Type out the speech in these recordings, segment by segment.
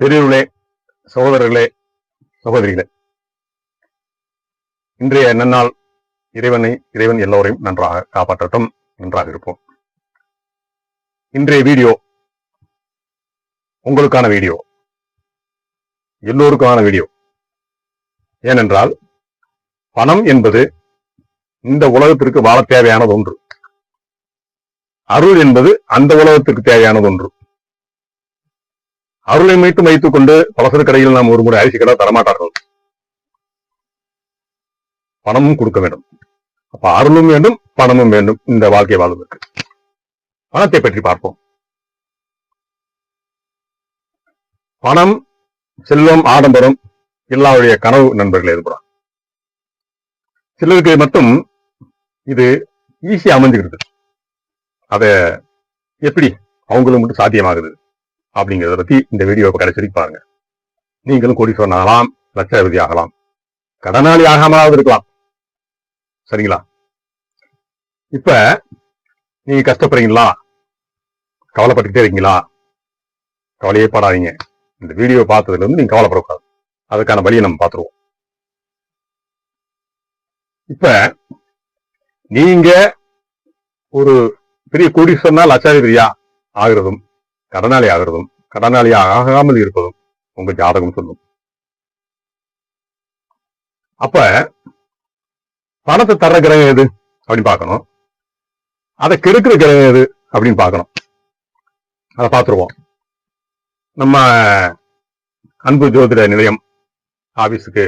பெரியவர்களே சகோதரர்களே சகோதரிகளே. இன்றைய நன்னாள் இறைவனை இறைவன் எல்லோரையும் நன்றாக காப்பாற்றட்டும் நன்றாக இருப்போம். இன்றைய வீடியோ உங்களுக்கான வீடியோ எல்லோருக்கான வீடியோ. ஏனென்றால் பணம் என்பது இந்த உலகத்திற்கு வாழ தேவையானது ஒன்று அருள் என்பது அந்த உலகத்திற்கு தேவையானது ஒன்று அருளை மீட்டும் வைத்துக் கொண்டு பலசர கடையில் நாம் ஒரு முறை அரிசி கடை தரமாட்டார்கள். பணமும் கொடுக்க வேண்டும். அப்ப அருளும் வேண்டும் பணமும் வேண்டும். இந்த வாழ்க்கை வாழ்வதற்கு. பணத்தை பற்றி பார்ப்போம். பணம் செல்வம் ஆடம்பரம் எல்லாருடைய கனவு நண்பர்கள் ஏற்படும் சிலருக்கு மட்டும் இது ஈஸியா அமைஞ்சுக்கிறது அத எப்படி? அவங்களுக்கு மட்டும் சாத்தியமாகுது. அப்படிங்கிறத பத்தி இந்த வீடியோவை கடைசி பாருங்க. நீங்களும் கோடீஸ்வரன் ஆகலாம் லட்சாதிபதி ஆகலாம். கடனாளி ஆகாமலாவது இருக்கலாம். சரிங்களா? இப்ப நீங்க கஷ்டப்படுறீங்களா? கவலைப்பட்டுக்கிட்டே இருக்கீங்களா? கவலையே படாதீங்க. இந்த வீடியோ பார்த்ததுல இருந்து நீங்க கவலைப்படக்கூடாது. அதுக்கான வழியை நம்ம பார்த்துருவோம். இப்ப நீங்க ஒரு பெரிய கோடீஸ்வரனா லட்சாதிபதியா ஆகிறதும் கடனாளி ஆகிறதும் கடனாளி ஆகாமல் இருப்பதும் உங்க ஜாதகம் சொல்லும். அப்ப பணத்தை தர்ற கிரகம் எது அப்படின்னு பார்க்கணும். அதை கெடுக்கிற கிரகம் எது அப்படின்னு பார்க்கணும். அதை பார்த்துருவோம். நம்ம அன்பு ஜோதிட நிலையம் ஆபீஸுக்கு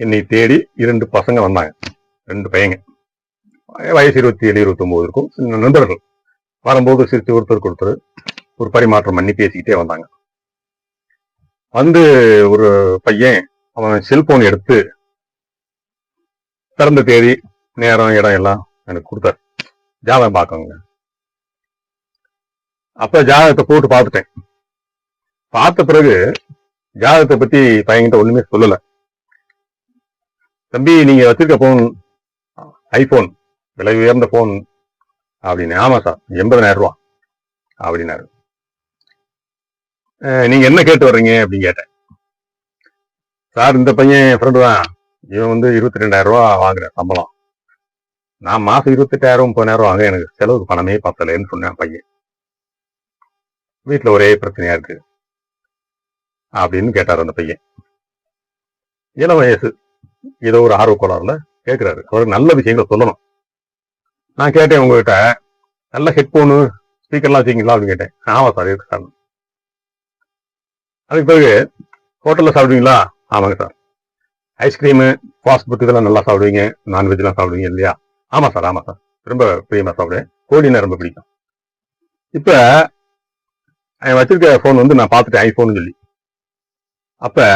என்னை தேடி இரண்டு பசங்க வந்தாங்க. ரெண்டு பையங்க. வயசு இருபத்தி ஏழு இருபத்தி ஒன்பது இருக்கும். நண்பர்கள். வரும்போது சிரித்து ஒருத்தர் கொடுத்தர் ஒரு பரிமாற்றம் பண்ணி பேசிக்கிட்டே வந்தாங்க. வந்து ஒரு பையன் அவன் செல்போன் எடுத்து பிறந்த தேதி நேரம் இடம் எல்லாம் எனக்கு கொடுத்தாரு. ஜாதகம் பார்க்கங்க அப்ப ஜாதகத்தை போட்டு பார்த்துட்டேன். பார்த்த பிறகு ஜாதகத்தை பத்தி பையன்கிட்ட ஒண்ணுமே சொல்லல. தம்பி நீங்க வச்சிருக்க போன் ஐபோன் விலை உயர்ந்த போன் அப்படின்னு ஆமா சார் எண்பதனாயிரம் ரூபா அப்படின்னாரு. நீங்க என்ன கேட்டு வர்றீங்க அப்படின்னு கேட்டேன். சார் இந்த பையன் ஃப்ரெண்டு தான். இவன் வந்து இருபத்தி ரெண்டாயிரம் ரூபா வாங்குறேன் சம்பளம். நான் மாசம் இருபத்தெட்டாயிரம் முப்பதாயிரம் வாங்க எனக்கு செலவுக்கு பணமே பத்தலைன்னு சொன்னேன் பையன். வீட்டில் ஒரே பிரச்சனையா இருக்கு அப்படின்னு கேட்டார் அந்த பையன். இளம் வயசு ஏதோ ஒரு ஆர்வ கோளாறுல கேட்கிறாரு அவருக்கு நல்ல விஷயங்களை சொல்லணும். நான் கேட்டேன் உங்ககிட்ட நல்ல ஹெட்போனு ஸ்பீக்கர்லாம் வச்சிங்களா அப்படின்னு கேட்டேன். ஆமா சார் இருக்கு சார். அதுக்கு பிறகு ஹோட்டலில் சாப்பிடுவீங்களா? ஆமாங்க சார். ஐஸ்கிரீமு ஃபாஸ்ட் ஃபுட் இதெல்லாம் நல்லா சாப்பிடுவீங்க. நான்வெஜ்லாம் சாப்பிடுவீங்க இல்லையா? ஆமாம் சார் ஆமாம் சார். ரொம்ப பிரியமாக சாப்பிடுவேன். கோழினா ரொம்ப பிடிக்கும். இப்போ அவன் வச்சிருக்க ஃபோன் வந்து நான் பார்த்துட்டேன் ஐஃபோன் சொல்லி. அப்போ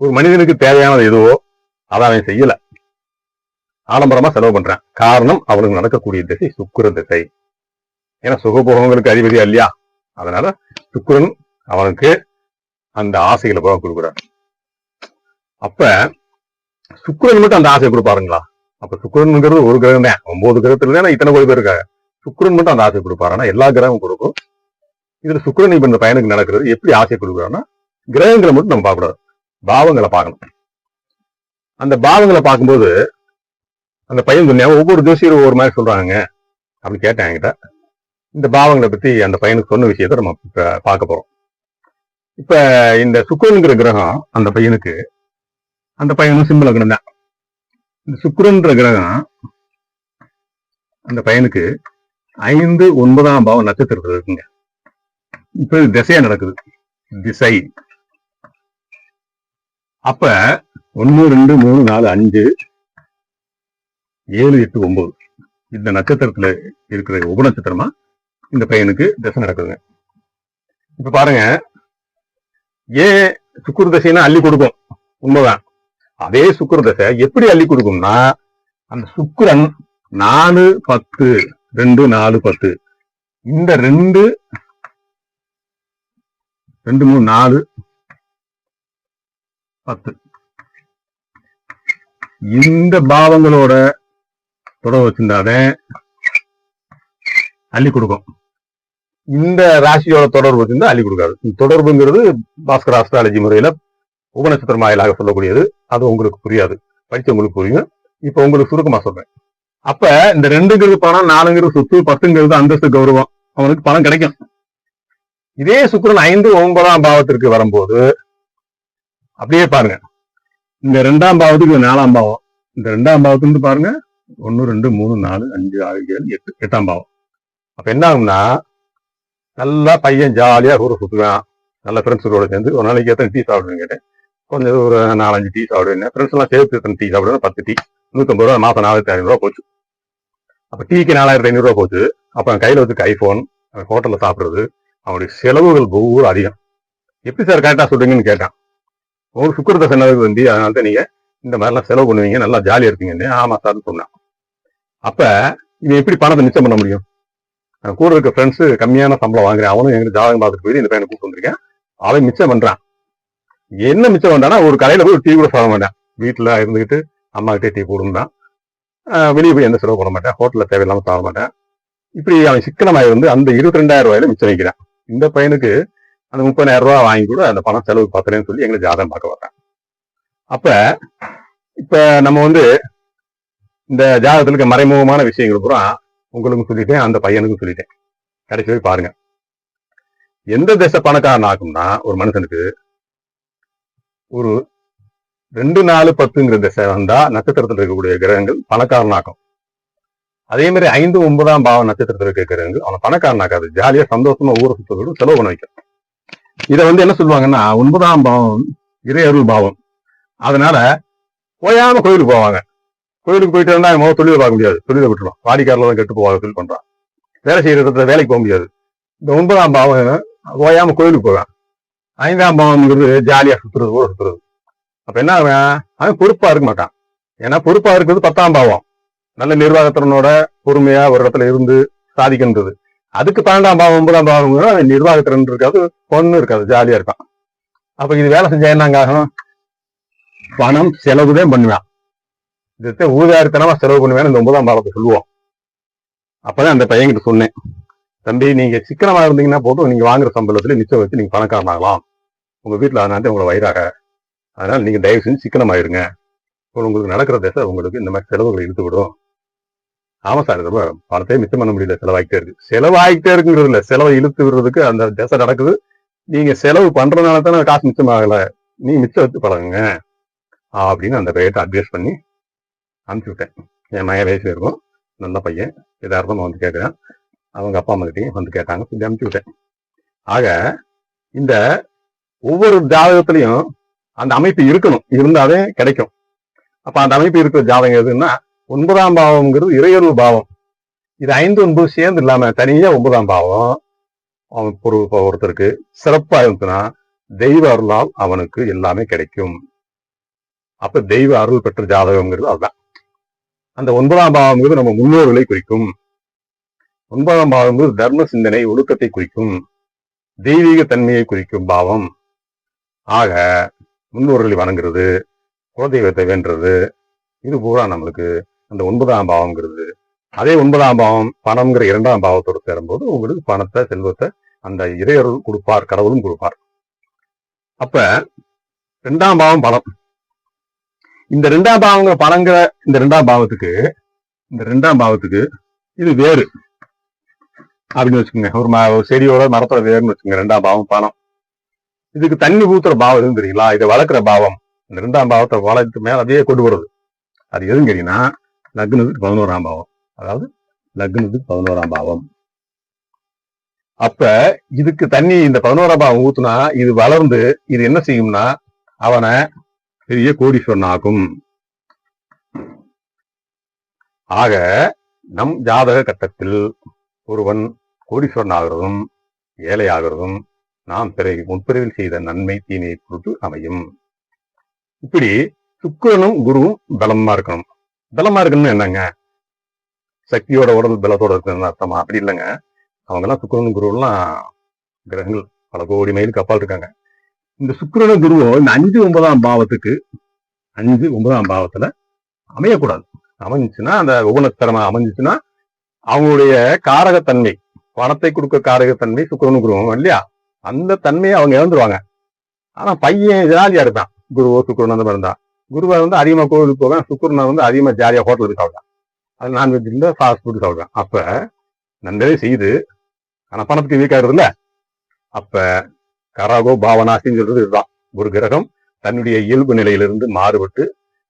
ஒரு மனிதனுக்கு தேவையானது எதுவோ அதை அவன் செய்யலை. ஆடம்பரமாக செலவு பண்ணுறேன் காரணம் அவனுக்கு நடக்கக்கூடிய திசை சுக்கிர திசை. ஏன்னா சுகபோகங்களுக்கு அதிபதியா இல்லையா? அதனால சுக்குரன் அவனுக்கு அந்த ஆசைகளை போக கொடுக்குறாரு. அப்ப சுக்கிரன் மட்டும் அந்த ஆசையை கொடுப்பாருங்களா? அப்ப சுக்கிரனுங்கிறது ஒரு கிரகம். தான் ஒன்பது கிரகத்துல தான் இத்தனை கோடி பேர் இருக்காங்க. சுக்கிரன் மட்டும் அந்த ஆசை கொடுப்பாரு. ஆனா எல்லா கிரகமும் கொடுக்கும். இதுல சுக்கிரன் இப்ப இந்த பையனுக்கு நடக்கிறது. எப்படி ஆசை கொடுக்குறாருன்னா கிரகங்களை மட்டும் நம்ம பார்க்கக்கூடாது. பாவங்களை பார்க்கணும். அந்த பாவங்களை பார்க்கும்போது அந்த பையன் சொன்னேன் ஒவ்வொரு ஜோசியரும் ஒவ்வொரு மாதிரி சொல்றாங்க. அப்படின்னு கேட்டேன் என்கிட்ட. இந்த பாவங்களை பத்தி அந்த பையனுக்கு சொன்ன விஷயத்த நம்ம பார்க்க போறோம். இப்ப இந்த சுக்கிரனுங்கிற கிரகம் அந்த பையனுக்கு அந்த பையனும் சிம்பிள் கிரகம் தான் இந்த சுக்கிரன்ற கிரகம் அந்த பையனுக்கு ஐந்து ஒன்பதாம் பாவம் நட்சத்திரத்தில் இருக்குங்க. இப்ப திசையா நடக்குது. திசை. அப்ப ஒன்னு ரெண்டு மூணு நாலு அஞ்சு ஏழு எட்டு ஒன்பது. இந்த நட்சத்திரத்துல இருக்கிற உபநட்சத்திரமா இந்த பையனுக்கு திசை நடக்குதுங்க. இப்ப பாருங்க ஏன் சுக்குரு தசைன்னா அள்ளி கொடுக்கும். உண்மைதான். அதே சுக்குரு தசை எப்படி அள்ளி கொடுக்கும்னா அந்த சுக்கிரன் நாலு பத்து ரெண்டு நாலு பத்து. இந்த ரெண்டு ரெண்டு மூணு நாலு பத்து. இந்த பாவங்களோட தொடர்பு வச்சிருந்தாதான் அள்ளி கொடுக்கும். இந்த ராசியோட தொடர்பு வந்து அள்ளி கொடுக்காது. இந்த தொடர்புங்கிறது பாஸ்கர் ஆஸ்ட்ராலஜி முறையில உபநட்சத்திரம் வாயிலாக சொல்லக்கூடியது. அது உங்களுக்கு புரியாது. படிச்சவங்களுக்கு புரியும். இப்ப உங்களுக்கு சுருக்கமா சொல்றேன். அப்ப இந்த ரெண்டுங்கிறது பணம் நாலுங்கிறது சொத்து பத்துங்கிறது அந்தஸ்து கௌரவம். அவனுக்கு பணம் கிடைக்கும். இதே சுக்கரன் ஐந்து ஒன்பதாம் பாவத்திற்கு வரும்போது அப்படியே பாருங்க. இந்த ரெண்டாம் பாவத்துக்கு நாலாம் பாவம். இந்த ரெண்டாம் பாவத்துக்கு பாருங்க. ஒன்னு ரெண்டு மூணு நாலு அஞ்சு ஆறு ஏழு எட்டு எட்டாம் பாவம். அப்ப என்ன ஆகும்னா நல்லா பையன் ஜாலியாக ஊரை சுற்றுவேன் நல்ல ஃப்ரெண்ட்ஸுகளோட சேர்ந்து ஒரு நாளைக்கு எத்தனை டீ சாப்பிடுவேன்னு கேட்டேன். கொஞ்சம் ஒரு நாலஞ்சு டீ சாப்பிடுவேன் ஃப்ரெண்ட்ஸ் எல்லாம் சேர்த்து எத்தனை டீ சாப்பிடுவேன் பத்து டீ நூற்றம்பது ரூபா மாதம் நாலாயிரத்தி ஐநூறுரூவா போச்சு. அப்போ டீக்கு நாலாயிரத்தி ஐநூறுரூவா போச்சு. அப்போ அவன் கையில வச்சுக்க ஹோட்டலில் சாப்பிட்றது அவனுடைய செலவுகள் ஒவ்வொரு அதிகம். எப்படி சார் கரெக்டாக சொல்கிறீங்கன்னு கேட்டான். ஒரு சுக்கரத்தை செலவுக்கு வந்து அதனால தான் நீங்கள் இந்த மாதிரிலாம் செலவு பண்ணுவீங்க நல்லா ஜாலியாக இருப்பீங்கன்னு. ஆமாம் சார்னு சொன்னான். அப்போ இவன் எப்படி பணத்தை மிச்சம் பண்ண முடியும்? கூட இருக்க ஃப்ரெண்ட்ஸு கம்மியான சம்பளம் வாங்குறேன். அவனும் எங்க ஜாதகம் பார்த்துட்டு போய் இந்த பையனை கூப்பிட்டு வந்திருக்கேன். அவன் மிச்சம் பண்றான். என்ன மிச்சம் பண்றான்னா ஒரு கடையில போய் ஒரு டீ கூட சாப்பிட மாட்டேன். வீட்டில் இருந்துகிட்டு அம்மா கிட்டே டீ போடுந்தான் வெளியே போய் எந்த செலவு பண்ண மாட்டேன். ஹோட்டலில் தேவையில்லாமல் சாப்பிட மாட்டேன். இப்படி அவன் சிக்கனமாய் வந்து அந்த இருபத்தி ரெண்டாயிரம் ரூபாயில மிச்சம் வைக்கிறான் இந்த பையனுக்கு அந்த முப்பதாயிரம் ரூபாய் வாங்கி கூட அந்த பணம் செலவு பார்த்துறேன்னு சொல்லி எங்களை ஜாதகம் பார்க்க வர்றேன். அப்ப இப்ப நம்ம வந்து இந்த ஜாதகத்துல இருக்க மறைமுகமான விஷயங்கள் பூரா உங்களுக்கும் சொல்லிட்டேன் அந்த பையனுக்கும் சொல்லிட்டேன். கடைசி போய் பாருங்க. எந்த திசை பணக்காரன் ஆகும்னா ஒரு மனுஷனுக்கு ஒரு ரெண்டு நாலு பத்துங்கிற திசை வந்தா நட்சத்திரத்தில் இருக்கக்கூடிய கிரகங்கள் பணக்காரனாக்கும் அதே மாதிரி ஐந்து ஒன்பதாம் பாவம் நட்சத்திரத்தில் இருக்க கிரகங்கள் அவனை பணக்காரனாக்காது ஜாலியா சந்தோஷமா ஊரை சுத்தத்தோடு செலவு பண்ண வைக்கும். இதை வந்து என்ன சொல்லுவாங்கன்னா ஒன்பதாம் பாவம் இறையருள் பாவம். அதனால போயாம கோயிலுக்கு போவாங்க. கோயிலுக்கு போயிட்டு இருந்தா முதல் தொழிலை பார்க்க முடியாது. தொழிலை விட்டுரும் வாடிக்காரில் தான் கெட்டு போவாங்க தொழில் பண்றான். வேலை செய்யற இடத்துல வேலைக்கு போக முடியாது. இந்த ஒன்பதாம் பாவம் ஓயாம கோயிலுக்கு போவேன். ஐந்தாம் பாவம்ங்கிறது ஜாலியா சுத்துறது ஊரை சுத்துறது. அப்ப என்ன ஆகும் அவன் பொறுப்பா இருக்க மாட்டான். ஏன்னா பொறுப்பா இருக்கிறது பத்தாம் பாவம். நல்ல நிர்வாகத்திறனோட பொறுமையா ஒரு இடத்துல இருந்து சாதிக்கின்றது. அதுக்கு பன்னெண்டாம் பாவம் ஒன்பதாம் பாவம் அவன் நிர்வாகத்திறன் இருக்காது பொண்ணு இருக்காது ஜாலியா இருக்கான். அப்ப இது வேலை செஞ்சா என்னங்க ஆகும்? பணம் செலவுதான் பண்ணுவான். இதை ஊதாரித்தனமா செலவு பண்ணுவேன் இந்த ஒன்பதாம் பாலத்தை சொல்லுவோம். அப்பதான் அந்த பையன்கிட்ட சொன்னேன் தம்பி நீங்க சிக்கனமா இருந்தீங்கன்னா போதும் நீங்க வாங்குற சம்பளத்துல நிச்சயம் வச்சு நீங்க பணக்காரனாகலாம் உங்க வீட்டுல அதனால உங்களை வயிறாக. அதனால நீங்க தயவு செஞ்சு சிக்கனமாயிருங்க. இப்போ உங்களுக்கு நடக்கிற திசை உங்களுக்கு இந்த மாதிரி செலவுகளை இழுத்து விடும் ஆமா சார் ரொம்ப பணத்தையே மிச்சம் பண்ண முடியல செலவாகிட்டே இருக்கு. செலவாகிட்டே இருக்குங்கிறது இல்ல செலவை இழுத்து விடுறதுக்கு அந்த திசை நடக்குது. நீங்க செலவு பண்றதுனால தானே காசு மிச்சமாகல. நீ மிச்சம் வச்சு பழகுங்க. அப்படின்னு அந்த பையத்தை அட்வைஸ் பண்ணி அனுப்பிச்சு விட்டேன். என் மகன் வயசுல இருக்கும். நல்ல பையன். எதார்த்தமா வந்து கேட்கிறேன் அவங்க அப்பா அம்மா கிட்டையும் வந்து கேட்டாங்க. சொல்லி அனுப்பிச்சு விட்டேன். ஆக இந்த ஒவ்வொரு ஜாதகத்திலையும் அந்த அமைப்பு இருக்கணும். இருந்தாலே கிடைக்கும். அப்ப அந்த அமைப்பு இருக்கிற ஜாதகம் எதுன்னா ஒன்பதாம் பாவம்ங்கிறது இறையருள் பாவம். இது ஐந்து ஒன்பது சேர்ந்து இல்லாம தனியா ஒன்பதாம் பாவம். அவன் பொருள் ஒருத்தருக்கு சிறப்பா இருந்துச்சுன்னா தெய்வ அருளால் அவனுக்கு எல்லாமே கிடைக்கும். அப்ப தெய்வ அருள் பெற்ற ஜாதகம்ங்கிறது அதுதான். அந்த ஒன்பதாம் பாவம்ங்கிறது நம்ம முன்னோர்களை குறிக்கும். ஒன்பதாம் பாவம்ங்கிறது தர்ம சிந்தனை ஒழுக்கத்தை குறிக்கும். தெய்வீக தன்மையை குறிக்கும் பாவம். ஆக முன்னோர்களை வணங்குறது குலதெய்வத்தை வென்றது இது பூரா நம்மளுக்கு அந்த ஒன்பதாம் பாவம்ங்கிறது. அதே ஒன்பதாம் பாவம் பணம்ங்கிற இரண்டாம் பாவத்தோடு சேரும்போது உங்களுக்கு பணத்தை செல்வத்தை அந்த இறையருள் கொடுப்பார் கடவுளும் கொடுப்பார். அப்ப ரெண்டாம் பாவம் பணம். இந்த ரெண்டாம் பாவங்கிற பணங்கிற இந்த ரெண்டாம் பாவத்துக்கு இந்த ரெண்டாம் பாவத்துக்கு இது வேறு. அப்படின்னு வச்சுக்கோங்க. ஒரு ஒரு செடியோட மரத்தோட வேர்னு வச்சுக்கோங்க. ரெண்டாம் பாவம் பணம். இதுக்கு தண்ணி ஊத்துற பாவம் எதுவும் தெரியுங்களா? இதை வளர்க்குற பாவம். இந்த ரெண்டாம் பாவத்தை வளர்த்து மேல அப்படியே கொண்டு வருது அது எதுவும் தெரியும்னா லக்னத்துக்கு பதினோராம் பாவம். அதாவது லக்னத்துக்கு பதினோராம் பாவம். அப்ப இதுக்கு தண்ணி இந்த பதினோராம் பாவம் ஊத்துனா இது வளர்ந்து இது என்ன செய்யும்னா அவனை பெரிய கோடீஸ்வரனாகும். ஆக நம் ஜாதக கட்டத்தில் ஒருவன் கோடீஸ்வரனாகிறதும் ஏழையாகிறதும் ஏழை நாம் பிறகு முற்பிறவில் செய்த நன்மை தீமையை பொருட்டு அமையும். இப்படி சுக்கிரனும் குருவும் பலமா இருக்கணும். பலமா இருக்கணும்னு என்னங்க? சக்தியோட உடல் பலத்தோட இருக்கணும்னு அர்த்தமா? அப்படி இல்லைங்க. அவங்க எல்லாம் சுக்கிரனும் குருவெல்லாம் கிரகங்கள் பல கோடி மைலுக்கு அப்பால் இருக்காங்க. இந்த சுக்கிரனும் குருவோ இந்த அஞ்சு ஒன்பதாம் பாவத்துக்கு அஞ்சு ஒன்பதாம் பாவத்துல அமையக்கூடாது. அமைஞ்சிச்சுன்னா அந்த உபநத்திரமா அமைஞ்சிச்சுன்னா அவங்களுடைய காரகத்தன்மை பணத்தை கொடுக்க காரகத்தன்மை சுக்கிரனு குருவம் இல்லையா? அந்த தன்மையை அவங்க இழந்துருவாங்க. ஆனா பையன் ஜாலியா இருப்பான் குருவோ சுக்கரன் அந்த மாதிரி இருந்தா குருவை வந்து அதிகமா கோவிலுக்கு போவேன் சுக்கரனை வந்து அதிகமா ஜாலியா ஹோட்டலுக்கு சாப்பிட்டான் அது நான்வெஜ் இல்ல ஃபாஸ்ட் ஃபுட் சாப்பிடுவேன். அப்ப நன்றே செய்யுது ஆனா பணத்துக்கு வீக்காகிறது இல்ல அப்ப கராகோ பாவனாசின்னு சொல்றது இதுதான். ஒரு கிரகம் தன்னுடைய இயல்பு நிலையிலிருந்து மாறுபட்டு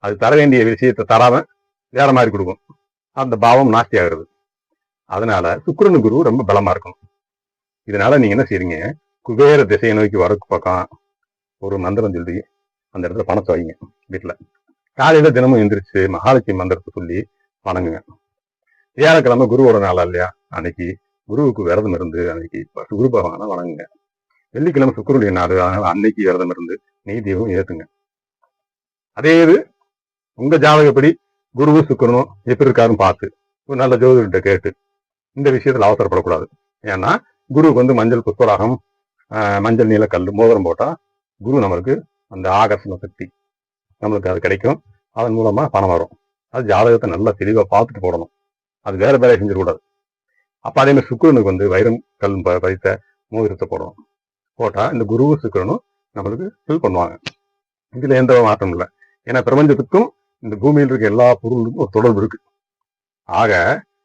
அது தர வேண்டிய விஷயத்தை தராம வேற மாதிரி கொடுக்கும். அந்த பாவம் நாஸ்தி ஆகிறது. அதனால சுக்கரனு குரு ரொம்ப பலமா இருக்கும் இதனால நீங்க என்ன செய்றீங்க? குபேர திசையை நோக்கி வரக்கு பக்கம் ஒரு மந்திரம் சொல்லி அந்த இடத்துல பணத்தை வைங்க வீட்டுல. காலையில தினமும் எந்திரிச்சு மகாலட்சுமி மந்திரத்தை சொல்லி வணங்குங்க. வியாழக்கிழமை குருவோட நாளா இல்லையா? அன்னைக்கு குருவுக்கு விரதம் இருந்து அன்னைக்கு குரு பகவானை வணங்குங்க. வெள்ளிக்கிழமை சுக்கரனுடைய நாடு அதனால அன்னைக்கு விரதம் இருந்து நெய் தீபம் ஏத்துங்க. அதே இது உங்க ஜாதகப்படி குருவும் சுக்கரனும் எப்படி இருக்காருன்னு பார்த்து ஒரு நல்ல ஜோதிடர்கிட்ட கேட்டு இந்த விஷயத்துல அவசரப்படக்கூடாது. ஏன்னா குருவுக்கு வந்து மஞ்சள் புஷ்பராகம் ஆஹ் மஞ்சள் நீல கல் மோதிரம் போட்டா குரு நம்மளுக்கு அந்த ஆகர்ஷண சக்தி நம்மளுக்கு அது கிடைக்கும். அதன் மூலமா பணம் வரும். அது ஜாதகத்தை நல்லா தெளிவா பார்த்துட்டு போடணும். அது வேற வேலையை செஞ்சிடக்கூடாது. அப்ப அதே மாதிரி சுக்கரனுக்கு வந்து வைரம் கல் ப- பதித்த மோதிரத்தை போடணும். போட்டால் இந்த குருவும் சுக்கரனும் நம்மளுக்கு ஃபில் பண்ணுவாங்க. இதில் எந்த மாற்றம் இல்லை. ஏன்னா பிரபஞ்சத்துக்கும் இந்த பூமியில் இருக்க எல்லா பொருளுக்கும் ஒரு தொடர்பு இருக்கு. ஆக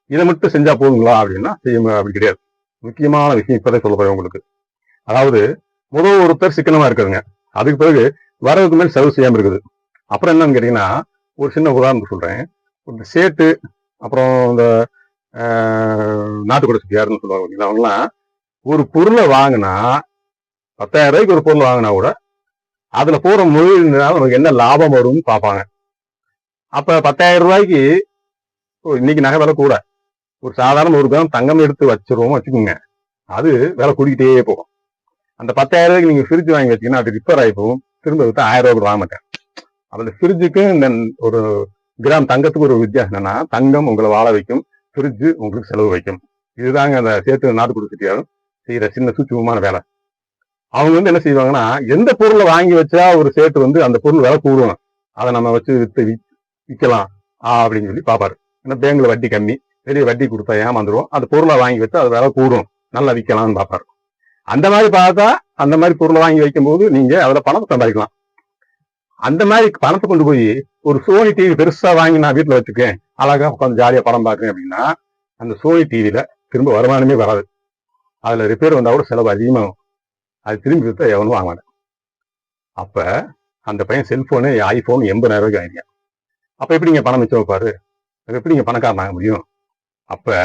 இதை மட்டும் செஞ்சா போதுங்களா அப்படின்னா செய்ய அப்படி கிடையாது. முக்கியமான விஷயம் இப்பதான் சொல்ல உங்களுக்கு. அதாவது முதல் ஒருத்தர் சிக்கனமா இருக்குதுங்க அதுக்கு பிறகு வரதுக்கு மேல் செலவு செய்யாம இருக்குது. அப்புறம் என்னன்னு கேட்டீங்கன்னா ஒரு சின்ன உதாரணம் சொல்றேன். இந்த சேட்டு அப்புறம் இந்த ஆஹ், சுத்தியாருன்னு சொல்லுவாங்க அவங்கலாம் ஒரு பொருளை வாங்கினா பத்தாயிரம் ரூபாய்க்கு ஒரு பொருள் வாங்கினா கூட அதுல போற முதலீடுனால நமக்கு என்ன லாபம் வரும்னு பார்ப்பாங்க. அப்ப பத்தாயிரம் ரூபாய்க்கு ஓ, இன்னைக்கு நகை விலை கூட ஒரு சாதாரண ஒரு கிராம் தங்கம் எடுத்து வச்சிருவோம் வச்சுக்கோங்க. அது விலை கூடிக்கிட்டே போகும். அந்த பத்தாயிரம் ரூபாய்க்கு நீங்க ஃப்ரிட்ஜ் வாங்கி வச்சீங்கன்னா அது ரிப்பேர் ஆகி போகும். திரும்ப விட்டு ஆயிரம் ரூபாய் வாங்க மாட்டேன். அந்த ஃப்ரிட்ஜுக்கு இந்த ஒரு கிராம் தங்கத்துக்கு ஒரு வித்தியாசம் என்னன்னா தங்கம் உங்களை வாழ வைக்கும் ஃப்ரிட்ஜு உங்களுக்கு செலவு வைக்கும். இதுதாங்க அந்த சேர்த்து நாட்டுக்குடி கொடுத்துட்டியாலும் செய்யற சின்ன சூட்சமான வேலை. அவங்க வந்து என்ன செய்வாங்கன்னா எந்த பொருளை வாங்கி வச்சா ஒரு சேட்டு வந்து அந்த பொருள் விலை கூடும். அதை நம்ம வச்சு வித்து விற்கலாம் ஆ, அப்படின்னு சொல்லி பார்ப்பாரு. ஏன்னா பேங்க்ல வட்டி கம்மி. வெளியே வட்டி கொடுத்தா ஏமாந்துருவோம். அந்த பொருளை வாங்கி வச்சா அது விலை கூடும். நல்லா விற்கலாம்னு பார்ப்பாரு. அந்த மாதிரி பார்த்தா அந்த மாதிரி பொருளை வாங்கி வைக்கும்போது நீங்க அதில் பணத்தை சம்பாதிக்கலாம். அந்த மாதிரி பணத்தை கொண்டு போய் ஒரு சோனி டிவி பெருசா வாங்கி நான் வீட்டில் வச்சுக்கேன் அழகா உட்காந்து ஜாலியா படம் பார்க்குறேன் அப்படின்னா அந்த சோனி டிவியில திரும்ப வருமானமே வராது. அதுல ரிப்பேர் வந்தா கூட செலவு அதிகமாகும். அது திரும்பி வித்தா எவனும் வாங்க மாட்டான். அப்ப அந்த பையன் செல்போனு ஐபோன் எண்பதாயிரம் ரூபாய்க்கு வாங்கிருக்கேன் அப்ப எப்படிங்க பணம் மிச்சம் வைப்பாரு? எப்படி எப்படிங்க பணக்காரன் ஆக முடியும்? அப்ப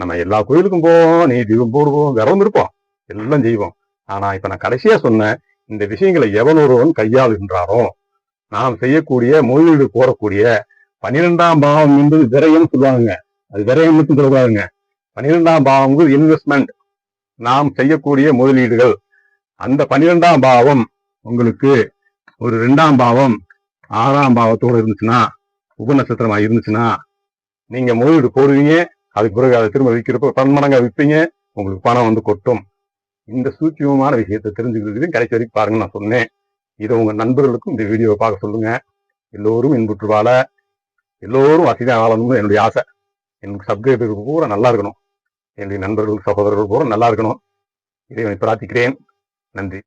நம்ம எல்லா கோயிலுக்கும் போவோம் நீ தீபம் போடுவோம் விரவம் இருப்போம். எல்லாம் செய்வோம். ஆனா இப்ப நான் கடைசியா சொன்ன இந்த விஷயங்களை எவன் ஒருவன் கையாளுகின்றாரோ நாம் செய்யக்கூடிய முதலீடு போடக்கூடிய பன்னிரெண்டாம் பாவம் என்பது விரயம் சொல்லுவாங்க அது விரயம் மட்டும் சொல்லக்கூடாதுங்க. பன்னிரெண்டாம் பாவம் இன்வெஸ்ட்மெண்ட் நாம் செய்யக்கூடிய முதலீடுகள் அந்த பன்னிரெண்டாம் பாவம் உங்களுக்கு ஒரு ரெண்டாம் பாவம் ஆறாம் பாவத்தோடு இருந்துச்சுன்னா உபநட்சத்திரமா இருந்துச்சுன்னா நீங்க முதலீடு போடுவீங்க அதுக்கு பிறகு அதை திரும்ப விற்கிறப்ப பன்மடங்கா விற்பீங்க உங்களுக்கு பணம் வந்து கொட்டும். இந்த சூட்சமமான விஷயத்தை தெரிஞ்சுக்கிறதுக்கு கடைசி வரைக்கும் பாருங்க நான் சொன்னேன். இதை உங்க நண்பர்களுக்கும் இந்த வீடியோவை பார்க்க சொல்லுங்க. எல்லோரும் இன்புற்று வாழ எல்லோரும் வசதியாக வாழணும்னு என்னுடைய ஆசை. எனக்கு சப்ஸ்கிரைபர்கள் பூரா நல்லா இருக்கணும். என்னுடைய நண்பர்கள் சகோதரர்கள் பூரா நல்லா இருக்கணும். இதை பிரார்த்திக்கிறேன். நன்றி.